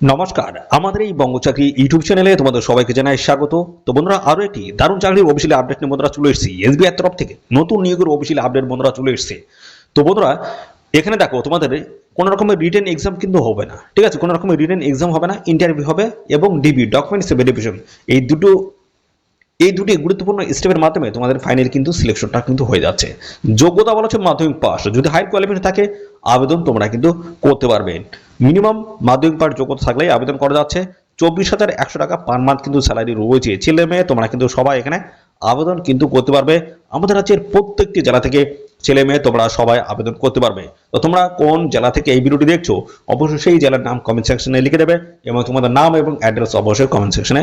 নমস্কার, আমাদের এই বঙ্গচাকরি ইউটিউব চ্যানেলে তোমাদের সবাইকে জানাই স্বাগত। তো বন্ধুরা আরও একটি দারুণ চাকরির অফিসিয়াল আপডেট নিয়ে বন্ধুরা চলে এসেছি, এসবিআই তরফ থেকে। নতুন নিয়োগের অফিসিয়াল আপডেট বন্ধুরা চলে এসেছে। তো বন্ধুরা, এখানে দেখো, তোমাদের কোনো রকমের রিটেন এক্সাম কিন্তু হবে না। ঠিক আছে, কোনো রকমের রিটেন এক্সাম হবে না ইন্টারভিউ হবে এবং ডিবি ডকুমেন্টস ভেরিফিকেশন এই দুটো এই দুটি গুরুত্বপূর্ণ স্টেপের মাধ্যমে তোমাদের ফাইনাল কিন্তু সিলেকশনটা কিন্তু হয়ে যাচ্ছে। যোগ্যতা বলা হচ্ছে মাধ্যমিক পাস যদি হাই কোয়ালিফিকেশন থাকে, আবেদন তোমরা কিন্তু করতে পারবে। মিনিমাম মাধ্যমিক পাস যোগ্যতা থাকলেই আবেদন করা যাচ্ছে। চব্বিশ হাজার একশো টাকা পার মান্থ কিন্তু স্যালারি রয়েছে। ছেলে মেয়ে, তোমরা কিন্তু সবাই এখানে আবেদন কিন্তু করতে পারবে। আমাদের রাজ্যের প্রত্যেকটি জেলা থেকে ছেলে মেয়ে, তোমরা সবাই আবেদন করতে পারবে। তো তোমরা কোন জেলা থেকে এই ভিডিওটি দেখছ, অবশ্যই সেই জেলার নাম কমেন্ট সেকশনে লিখে দেবে এবং তোমাদের নাম এবং অ্যাড্রেস অবশ্যই কমেন্ট সেকশনে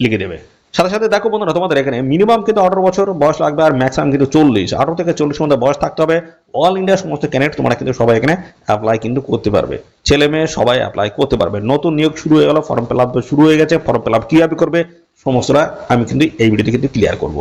লিখে দেবে। সাথে সাথে দেখো বন্ধুরা, তোমাদের এখানে মিনিমাম কিন্তু আঠারো বছর বয়স লাগবে আর ম্যাক্সিমাম কিন্তু চল্লিশ। আঠারো থেকে চল্লিশ মধ্যে বয়স থাকতে হবে। অল ইন্ডিয়া সমস্ত ক্যান্ডিডেট তোমরা কিন্তু সবাই এখানে অ্যাপ্লাই কিন্তু করতে পারবে। ছেলে মেয়ে সবাই অ্যাপ্লাই করতে পারবে। নতুন নিয়োগ শুরু হয়ে গেল ফর্ম ফিল আপ শুরু হয়ে গেছে ফর্ম ফিল আপ কীভাবে করবে, সমস্তটা আমি কিন্তু এই ভিডিওতে কিন্তু ক্লিয়ার করব।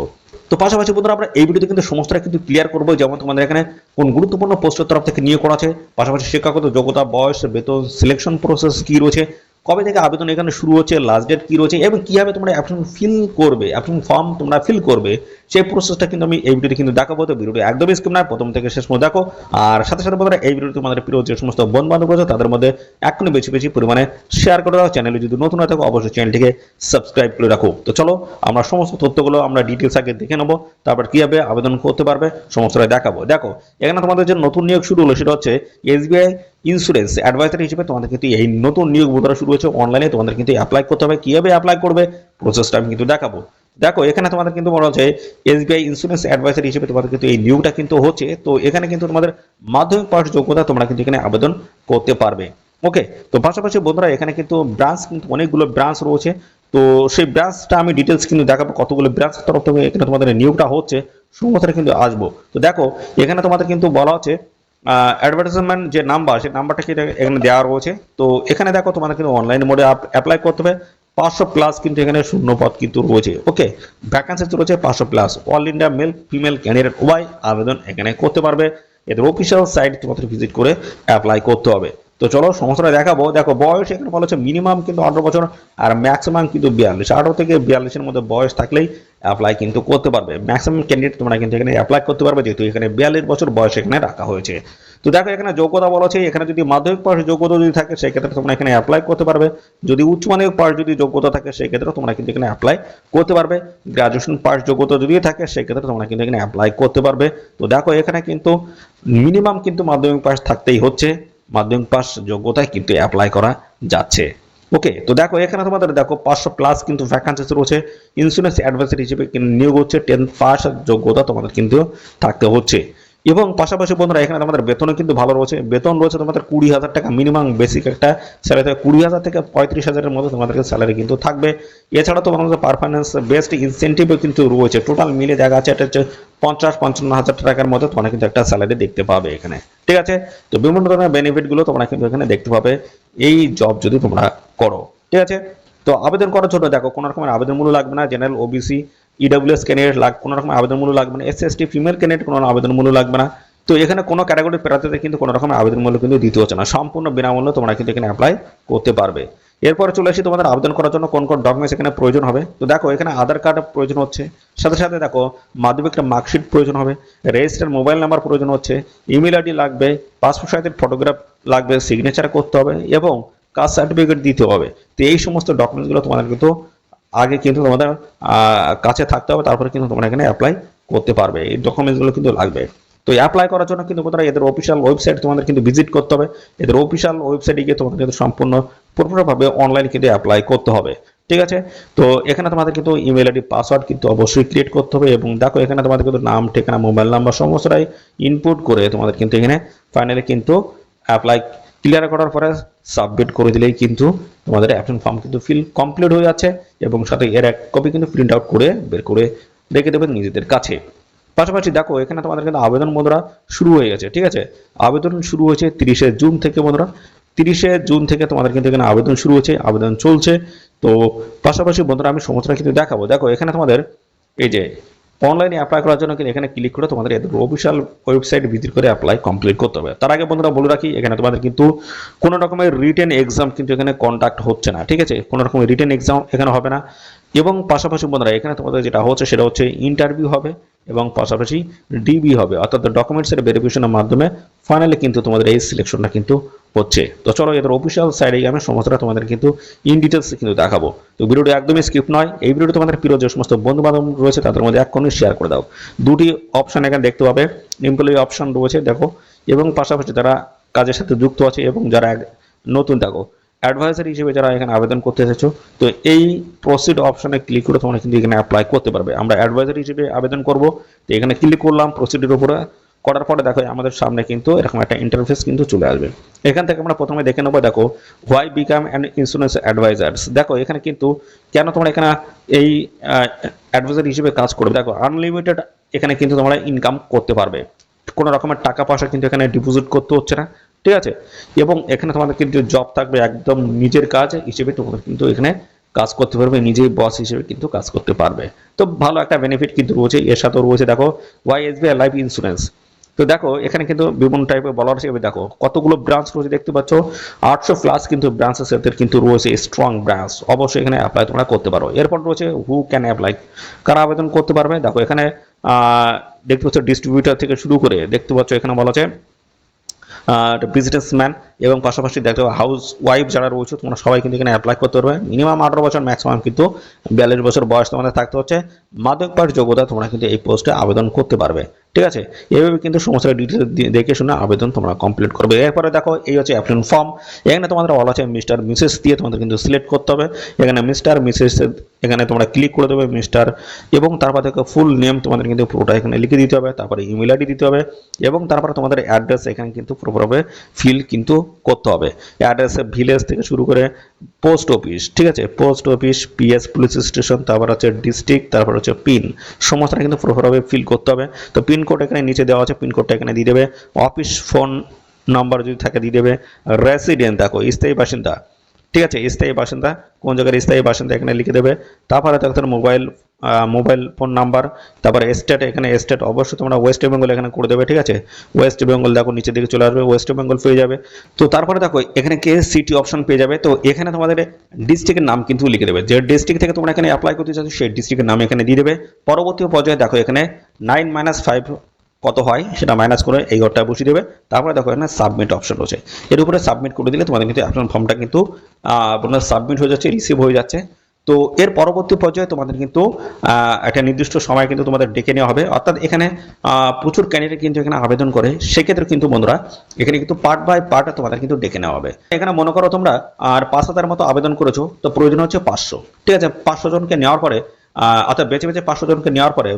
তো পাশাপাশি বন্ধুরা, আমরা এই ভিডিওতে কিন্তু সমস্তটা কিন্তু ক্লিয়ার করব, যেমন তোমাদের এখানে কোন গুরুত্বপূর্ণ পোস্টের তরফ থেকে নিয়োগ করা আছে। পাশাপাশি শিক্ষাগত যোগ্যতা, বয়স, বেতন সিলেকশন প্রসেস কি রয়েছে কবে থেকে আবেদন এখানে শুরু হচ্ছে লাস্ট ডেট কি রয়েছে এবং কীভাবে তোমরা অ্যাপ্লিকেশন ফিল করবে অ্যাপ্লিকেশন ফর্ম তোমরা ফিল করবে, সেই প্রসেসটা কিন্তু আমি এই ভিডিওতে কিন্তু দেখাবো। তো ভিডিওটি একদমই স্কিপ নয় প্রথম থেকে শেষ পর্যন্ত দেখো। আর সাথে সাথে বন্ধুরা, এই ভিডিওটি তোমাদের প্রিয় যে সমস্ত বন্ধু বান্ধব রয়েছে, তাদের মধ্যে এখনই বেশি বেশি পরিমাণে শেয়ার করে দাও। চ্যানেলে যদি নতুন হয়ে থাকো, অবশ্যই চ্যানেলটিকে সাবস্ক্রাইব করে রাখো। তো চলো, আমরা সমস্ত তথ্যগুলো, আমরা ডিটেলস আগে দেখে নেব, তারপর কীভাবে আবেদন করতে পারবে, সমস্তটা দেখাবো। দেখো, এখানে তোমাদের যে নতুন নিয়োগ শুরু হলো, সেটা হচ্ছে এসবিআই ইন্স্যুরেন্স অ্যাডভাইজার হিসেবে তোমাদের কিন্তু এই নতুন নিয়োগ বোধরা শুরু হয়েছে অনলাইনে তোমাদের কিন্তু অ্যাপ্লাই করতে হবে। কীভাবে অ্যাপ্লাই করবে? প্রসেসটা আমি কিন্তু দেখাবো। দেখো, এখানে তোমাদের কিন্তু বলা হচ্ছে এসবিআই ইন্স্যুরেন্স অ্যাডভাইজার হিসেবে তোমাদের কিন্তু এই নিয়োগটা কিন্তু হচ্ছে। তো এখানে কিন্তু তোমাদের মাধ্যমিক পাশ যোগ্যতা তোমরা কিন্তু এখানে আবেদন করতে পারবে। ওকে, তো পাশাপাশি বন্ধুরা, এখানে কিন্তু ব্রাঞ্চ কিন্তু অনেকগুলো ব্রাঞ্চ রয়েছে। তো সেই ব্রাঞ্চটা আমি ডিটেলস কিন্তু দেখাবো কতগুলো ব্রাঞ্চ তরফ থেকে এখানে তোমাদের নিয়োগটা হচ্ছে। সমস্তটা কিন্তু আসব। তো দেখো, এখানে তোমাদের কিন্তু বলা হচ্ছে অ্যাডভার্টাইজমেন্ট যে নাম্বার সেই নাম্বারটা কি এখানে দেওয়া রয়েছে? তো এখানে দেখো তোমাদের কিন্তু অনলাইন মোডে অ্যাপ্লাই করতে হবে। পাঁচশো প্লাস কিন্তু এখানে শূন্য পদ কিন্তু রয়েছে ওকে ভ্যাকান্সি রয়েছে পাঁচশো plus all India male female candidate Y আবেদন এখানে করতে পারবে। এদের অফিসিয়াল সাইট তোমাদের ভিজিট করে অ্যাপ্লাই করতে হবে। তো চলো সমস্যাটা দেখাবো। দেখো বয়স এখানে বলা হচ্ছে মিনিমাম কিন্তু আঠারো বছর আর ম্যাক্সিমাম কিন্তু বিয়াল্লিশ। আঠারো থেকে বিয়াল্লিশের মধ্যে বয়স থাকলেই অ্যাপ্লাই কিন্তু করতে পারবে। ম্যাক্সিমাম ক্যান্ডিডেট তোমরা কিন্তু এখানে অ্যাপ্লাই করতে পারবে, যেহেতু এখানে বিয়াল্লিশ বছর বয়স এখানে রাখা হয়েছে। তো দেখো এখানে যোগ্যতা বলা আছে এখানে যদি মাধ্যমিক পাশ যোগ্যতা যদি থাকে, সেক্ষেত্রে তোমরা এখানে অ্যাপ্লাই করতে পারবে। যদি উচ্চ মাধ্যমিক পাশ যদি যোগ্যতা থাকে, সেক্ষেত্রে তোমরা কিন্তু এখানে অ্যাপ্লাই করতে পারবে। গ্রাজুয়েশন পাস যোগ্যতা যদি থাকে, সেক্ষেত্রে তোমরা কিন্তু এখানে অ্যাপ্লাই করতে পারবে। তো দেখো এখানে কিন্তু মিনিমাম কিন্তু মাধ্যমিক পাস থাকতেই হচ্ছে। মাধ্যমিক পাস যোগ্যতায় কিন্তু অ্যাপ্লাই করা যাচ্ছে। ওকে তো দেখো, এখানে তোমাদের দেখো, পাঁচশো প্লাস কিন্তু ভ্যাকান্সিস রয়েছে ইন্স্যুরেন্স অ্যাডভাইসার হিসেবে নিয়োগ হচ্ছে টেন পাস যোগ্যতা তোমাদের কিন্তু থাকতে হচ্ছে। এবং পাশাপাশি বন্ধুরা, এখানে তোমাদের বেতনও কিন্তু ভালো রয়েছে। বেতন রয়েছে তোমাদের কুড়ি হাজার টাকা মিনিমাম বেসিক একটা স্যালারি থেকে। কুড়ি হাজার থেকে পঁয়ত্রিশ হাজারের মধ্যে তোমাদেরকে স্যালারি কিন্তু থাকবে। এছাড়া তোমাদের পারফরমেন্স বেস্ট ইনসেন্টিভও কিন্তু রয়েছে। টোটাল মিলে দেখা যাচ্ছে এটা হচ্ছে পঞ্চাশ, পঞ্চান্ন হাজার টাকার মধ্যে তোমরা কিন্তু একটা স্যালারি দেখতে পাবে এখানে। ঠিক আছে? তো বিভিন্ন ধরনের বেনিফিটগুলো তোমরা কিন্তু এখানে দেখতে পাবে। এই জব যদি তোমরা করো। ঠিক আছে? তো আবেদন করার জন্য দেখো, কোনো রকমের আবেদন মূল্য লাগবে না। জেনারেল ওবিসি ইডাব্লিউএস ক্যান্ডিডেট লাগ কোনো রকম আবেদন মূল্য লাগবে না। S S T female candidate কোনো আবেদন মূল্য লাগবে না। তো এখানে কোনো ক্যাটাগরির প্রার্থীদের কিন্তু কোনো রকম আবেদন মূল্য কিন্তু দিতে হচ্ছে না। সম্পূর্ণ বিনামূল্য তোমরা কিন্তু এখানে অ্যাপ্লাই করতে পারবে। এরপরে চলে আসি তোমাদের আবেদন করার জন্য কোন কোন ডকুমেন্টস এখানে প্রয়োজন হবে। তো দেখো, এখানে আধার কার্ড প্রয়োজন হচ্ছে। সাথে সাথে দেখো, মাধ্যমিকের মার্কশিট প্রয়োজন হবে। রেজিস্টার মোবাইল নাম্বার প্রয়োজন হচ্ছে। ইমেল আইডি লাগবে। পাসপোর্ট সাইজের ফটোগ্রাফ লাগবে। সিগনেচার করতে হবে এবং কাস্ট সার্টিফিকেট দিতে হবে। তো এই সমস্ত ডকুমেন্টসগুলো তোমাদের কিন্তু আগে কিন্তু তোমাদের কাছে থাকতে হবে, তারপরে কিন্তু তোমরা এখানে অ্যাপ্লাই করতে পারবে। এই ডকুমেন্টসগুলো কিন্তু লাগবে। তো অ্যাপ্লাই করার জন্য কিন্তু তোমরা এদের অফিসিয়াল ওয়েবসাইট তোমাদের কিন্তু ভিজিট করতে হবে। এদের অফিসিয়াল ওয়েবসাইটে গিয়ে তোমাদের কিন্তু সম্পূর্ণ পুরোপুরিভাবে অনলাইন কিন্তু অ্যাপ্লাই করতে হবে। ঠিক আছে? তো এখানে তোমাদের কিন্তু ইমেল আইডি পাসওয়ার্ড কিন্তু অবশ্যই ক্রিয়েট করতে হবে এবং দেখো, এখানে তোমাদের কিন্তু নাম, ঠিকানা মোবাইল নাম্বার সমস্তটাই ইনপুট করে তোমাদের কিন্তু এখানে ফাইনালি কিন্তু অ্যাপ্লাই ক্লিয়ার করার পরে সাবমিট করে দিলেই কিন্তু তোমাদের অ্যাপশন ফর্ম কিন্তু ফিল কমপ্লিট হয়ে যাচ্ছে এবং সাথে এর এক কপি কিন্তু প্রিন্ট আউট করে বের করে রেখে দেবেন নিজেদের কাছে। পাশাপাশি দেখো, এখানে তোমাদের কিন্তু আবেদন বন্ধুরা শুরু হয়ে গেছে, ঠিক আছে? আবেদন শুরু হয়েছে তিরিশে জুন থেকে বন্ধুরা তিরিশে জুন থেকে তোমাদের কিন্তু এখানে আবেদন শুরু হয়েছে আবেদন চলছে। তো পাশাপাশি বন্ধুরা আমি সমস্তটা কিন্তু দেখাবো। দেখো, এখানে তোমাদের এই যে অনলাইনে অ্যাপ্লাই করার জন্য কিন্তু এখানে ক্লিক করে তোমাদের এদের অফিসিয়াল ওয়েবসাইট ভিজিট করে অ্যাপ্লাই কমপ্লিট করতে হবে। তার আগে বন্ধুরা বলে রাখি, এখানে তোমাদের কিন্তু কোনো রকমের রিটেন এক্সাম কিন্তু এখানে কন্ডাক্ট হচ্ছে না, ঠিক আছে? কোনো রকমের রিটেন এক্সাম এখানে হবে না। এবং পাশাপাশি বন্ধুরা, এখানে তোমাদের যেটা হচ্ছে সেটা হচ্ছে ইন্টারভিউ হবে এবং পাশাপাশি ডিবি হবে। অর্থাৎ ডকুমেন্টসের ভেরিফিকেশনের মাধ্যমে ফাইনালি কিন্তু তোমাদের এই সিলেকশনটা কিন্তু হচ্ছে। তো চলো এদের অফিসিয়াল সাইডে গিয়ে আমি সমস্তটা তোমাদের কিন্তু ইন ডিটেলস কিন্তু দেখাবো। তো ভিডিওটি একদমই স্কিপ নয়। এই ভিডিওটি তোমাদের প্রিয় যে সমস্ত বন্ধু বান্ধব রয়েছে তাদের মধ্যে এক্ষুনি শেয়ার করে দাও। দুটি অপশন এখানে দেখতে পাবে। এমপ্লয়ি অপশন রয়েছে, দেখো। এবং পাশাপাশি যারা কাজের সাথে যুক্ত আছে এবং যারা নতুন, দেখো। অ্যাডভাইজার হিসেবে যারা এখানে আবেদন করতে এসেছ, তো এই প্রসিড অপশনে ক্লিক করে তোমরা কিন্তু এখানে অ্যাপ্লাই করতে পারবে। আমরা অ্যাডভাইজার হিসেবে আবেদন করব। তো এখানে ক্লিক করলাম প্রসিডের উপরে। করার পরে দেখো, আমাদের সামনে কিন্তু এরকম একটা ইন্টারফেস কিন্তু চলে আসবে। এখান থেকে আমরা প্রথমে দেখে নেব, দেখো why become and insurance advisors দেখো, এখানে কিন্তু কেন তোমরা এখানে এই অ্যাডভাইজার হিসেবে কাজ করবে? দেখো আনলিমিটেড এখানে কিন্তু তোমরা ইনকাম করতে পারবে। কোনো রকমের টাকা পয়সা কিন্তু এখানে ডিপোজিট করতে হচ্ছে না, ঠিক আছে? এবং এখানে তোমাদের কিন্তু জব থাকবে একদম নিজের কাজ হিসেবে তোমাদের কিন্তু এখানে কাজ করতে পারবে, নিজেই বস হিসেবে কিন্তু কাজ করতে পারবে। তো ভালো একটা বেনিফিট কিন্তু রয়েছে, এর সাথেও রয়েছে, দেখো ওয়াই এস লাইফ ইন্স্যুরেন্স তো দেখো, এখানে কিন্তু বিভিন্ন টাইপের বলার হিসেবে দেখো, কতগুলো ব্রাঞ্চ রয়েছে দেখতে পাচ্ছ? আটশো প্লাস কিন্তু ব্রাঞ্চের সাথে কিন্তু রয়েছে স্ট্রং ব্রাঞ্চ অবশ্যই এখানে অ্যাপ্লাই তোমরা করতে পারো। এরপর রয়েছে হু ক্যান অ্যাপ্লাই কারা আবেদন করতে পারবে? দেখো, এখানে দেখতে পাচ্ছ ডিস্ট্রিবিউটার থেকে শুরু করে, দেখতে পাচ্ছ এখানে বলা আছে বিজনেসম্যান এবং পাশাপাশি দেখো হাউস ওয়াইফ যারা রয়েছে, তোমরা সবাই কিন্তু এখানে অ্যাপ্লাই করতে পারবে। মিনিমাম আঠারো বছর ম্যাক্সিমাম কিন্তু বিয়াল্লিশ বছর বয়স তোমাদের থাকতে হচ্ছে। মাদক পাঠ যোগ্যতা তোমরা কিন্তু এই পোস্টে আবেদন করতে পারবে। ঠিক আছে? এইভাবে কিন্তু সমস্ত ডিটেলস দেখে শুনে আবেদন তোমরা কমপ্লিট করবে। এরপরে দেখো, এই হচ্ছে অ্যাপ্লিকেশন ফর্ম এখানে তোমাদের বলা আছে মিস্টার মিসেস দিয়ে তোমাদের কিন্তু সিলেক্ট করতে হবে। এখানে মিস্টার মিসেস এখানে তোমরা ক্লিক করে দেবে মিস্টার এবং তারপর দেখো ফুল নেম তোমাদের কিন্তু পুরোটা এখানে লিখে দিতে হবে, তারপরে ইমেল আইডি দিতে হবে এবং তারপরে তোমাদের অ্যাড্রেস এখানে কিন্তু পুরোপুরভাবে ফিল কিন্তু করতে হবে। অ্যাড্রেসে ভিলেজ থেকে শুরু করে পোস্ট অফিস ঠিক আছে? Post office PS police station তারপর হচ্ছে ডিস্ট্রিক্ট তারপর হচ্ছে পিন সমস্তটা কিন্তু পুরোপুরভাবে ফিল করতে হবে। তো পিন কোড এখানে নিচে দেওয়া আছে পিন কোডটা এখানে দিয়ে দেবে। অফিস ফোন নাম্বার যদি থাকে দিয়ে দেবে। রেসিডেন্ট দেখো, স্থায়ী বাসিন্দা। ঠিক আছে, স্থায়ী বাসিন্দা, কোন জায়গার স্থায়ী বাসিন্দা এখানে লিখে দেবে। তারপরে তোমার মোবাইল মোবাইল ফোন নাম্বার তারপরে স্টেট এখানে স্টেট অবশ্যই তোমরা ওয়েস্ট বেঙ্গল এখানে করে দেবে, ঠিক আছে? ওয়েস্ট বেঙ্গল দেখো, নিচের দিকে চলে আসবে ওয়েস্ট বেঙ্গল পেয়ে যাবে। তো তারপরে দেখো, এখানে কে সিটি অপশন পেয়ে যাবে, তো এখানে তোমাদের ডিস্ট্রিক্টের নাম কিন্তু লিখে দেবে। যে ডিস্ট্রিক্ট থেকে তোমরা এখানে অ্যাপ্লাই করতে চাচ্ছ, সেই ডিস্ট্রিক্টের নাম এখানে দিয়ে দেবে। পরবর্তী পর্যায়ে দেখো, এখানে নাইন মাইনাস ফাইভ কত হয় সেটা মাইনাস করে এই ঘরটা বসিয়ে দেবে। তারপরে দেখো এখানে সাবমিট অপশন রয়েছে। এর উপরে সাবমিট করে দিলে তোমাদের কিন্তু অ্যাপ্লিকেশন ফর্মটা কিন্তু আপনার সাবমিট হয়ে যাচ্ছে রিসিভ হয়ে যাচ্ছে। তো এর পরবর্তী পর্যায়ে তোমাদের কিন্তু একটা নির্দিষ্ট সময় কিন্তু তোমাদের ডেকে নেওয়া হবে। অর্থাৎ এখানে প্রচুর ক্যান্ডিডেট কিন্তু এখানে আবেদন করে। সেক্ষেত্রে কিন্তু বন্ধুরা, এখানে কিন্তু পার্ট বাই পার্ট তোমাদের কিন্তু ডেকে নেওয়া হবে। এখানে মনে করো তোমরা, আর পাঁচ হাজার মতো আবেদন করেছ, তো প্রয়োজন হচ্ছে পাঁচশো। ঠিক আছে? পাঁচশো জনকে নেওয়ার পরে অর্থাৎ বেছে বেছে পাঁচশো জনকে নেওয়ার পরে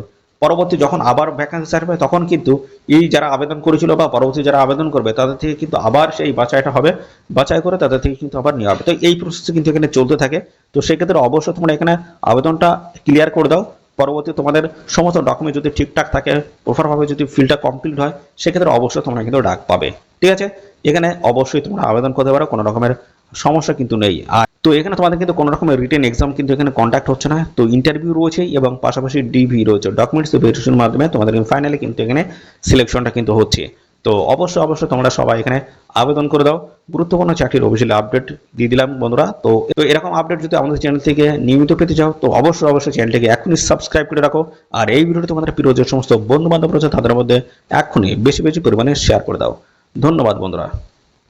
পরবর্তী যখন আবার ভ্যাকান্সি ছাড়বে তখন কিন্তু এই যারা আবেদন করেছিল বা পরবর্তী যারা আবেদন করবে, তাদের থেকে কিন্তু আবার সেই বাছাইটা হবে। বাছাই করে তাদের থেকে কিন্তু আবার নেওয়া হবে। তো এই প্রসেস কিন্তু এখানে চলতে থাকে। তো সেক্ষেত্রে অবশ্যই তোমরা এখানে আবেদনটা ক্লিয়ার করে দাও। পরবর্তী তোমাদের সমস্ত ডকুমেন্ট যদি ঠিকঠাক থাকে প্রপারভাবে যদি ফিলটা কমপ্লিট হয়, সেক্ষেত্রে অবশ্যই তোমরা কিন্তু ডাক পাবে। ঠিক আছে? এখানে অবশ্যই তোমরা আবেদন করতে পারো, কোনো রকমের সমস্যা কিন্তু নেই। আর তো এখানে তোমাদের কিন্তু কোনো রকমের রিটেন এক্সাম কিন্তু এখানে কন্ট্যাক্ট হচ্ছে না। তো ইন্টারভিউ রয়েছে এবং পাশাপাশি ডিভি রয়েছে। ডকুমেন্টস ভেরিফিকেশনের মাধ্যমে তোমাদের ফাইনালি কিন্তু এখানে সিলেকশনটা কিন্তু হচ্ছে। তো অবশ্যই অবশ্যই তোমরা সবাই এখানে আবেদন করে দাও। গুরুত্বপূর্ণ চাকরির অফিসিয়ালি আপডেট দিয়ে দিলাম বন্ধুরা। তো এরকম আপডেট যদি আমাদের চ্যানেল থেকে নিয়মিত পেতে চাও, তো অবশ্যই অবশ্যই চ্যানেলটিকে এখনই সাবস্ক্রাইব করে রাখো। আর এই ভিডিওটি তোমাদের প্রিয় যে সমস্ত বন্ধু বান্ধব রয়েছে, তাদের মধ্যে এখনই বেশি বেশি পরিমাণে শেয়ার করে দাও। ধন্যবাদ বন্ধুরা।